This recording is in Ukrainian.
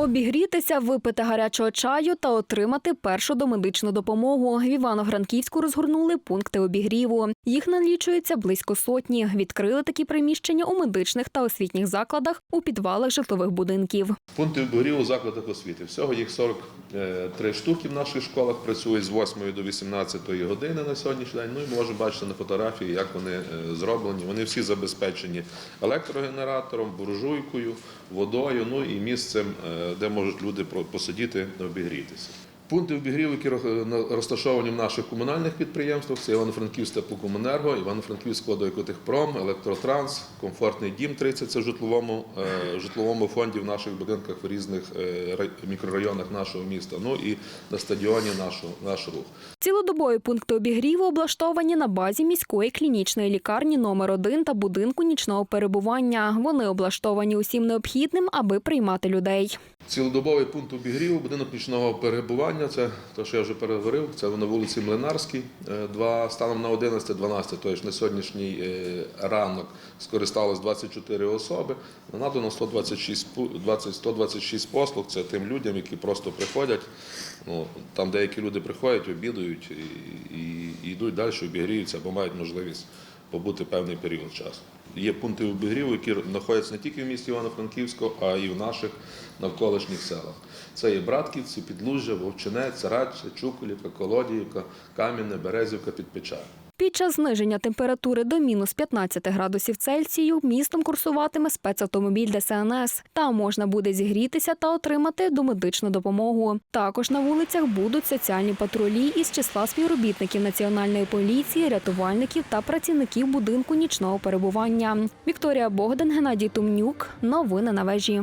Обігрітися, випити гарячого чаю та отримати першу домедичну допомогу. В Івано-Франківську розгорнули пункти обігріву. Їх налічується близько сотні. Відкрили такі приміщення у медичних та освітніх закладах у підвалах житлових будинків. Пункти обігріву у закладах освіти. Всього їх 43 штуки в наших школах працює з 8 до 18 години на сьогоднішній день. Ну і можемо бачити на фотографії, як вони е, зроблені. Вони всі забезпечені електрогенератором, буржуйкою, водою, ну і місцем, е, де можуть люди посидіти обігрітися. Пункти обігріву, які розташовані в наших комунальних підприємствах, це Івано-Франківськ теплокомунерго, Івано-Франківськ водоекотехпром, Електротранс, Комфортний дім 30 це в житловому, е, житловому фонді в наших будинках в різних е, мікрорайонах нашого міста. Ну і на стадіоні нашого, наш рух. Цілодобові пункти обігріву облаштовані на базі міської клінічної лікарні номер 1 та будинку нічного перебування. Вони облаштовані усім необхідним, аби приймати людей. Цілодобовий пункт обігріву, будинок нічного перебування. Це те, що я вже переговорив. Це на вулиці Млинарській, е, два станом на 11-12, тобто на сьогоднішній е, ранок скористалось 24 особи. Надано 126, 20 126 послуг. Це тим людям, які просто приходять. Ну, там деякі люди приходять, обідають і, і, і йдуть далі, обігріються або мають можливість побути певний період часу. Є пункти обігріву, які знаходяться не тільки в місті Івано-Франківську, а й в наших навколишніх селах. Це є Братківці, Підлужжя, Вовчинець, Радча, Чуколівка, Колодіївка, Кам'яне, Березівка, Підпеча. Під час зниження температури до мінус 15 градусів Цельсію містом курсуватиме спецавтомобіль ДСНС. Там можна буде зігрітися та отримати домедичну допомогу. Також на вулицях будуть соціальні патрулі із числа співробітників національної поліції, рятувальників та працівників будинку нічного перебування. Вікторія Богдан, Геннадій Тумнюк. Новини на вежі.